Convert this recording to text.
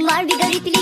Var bir gariplik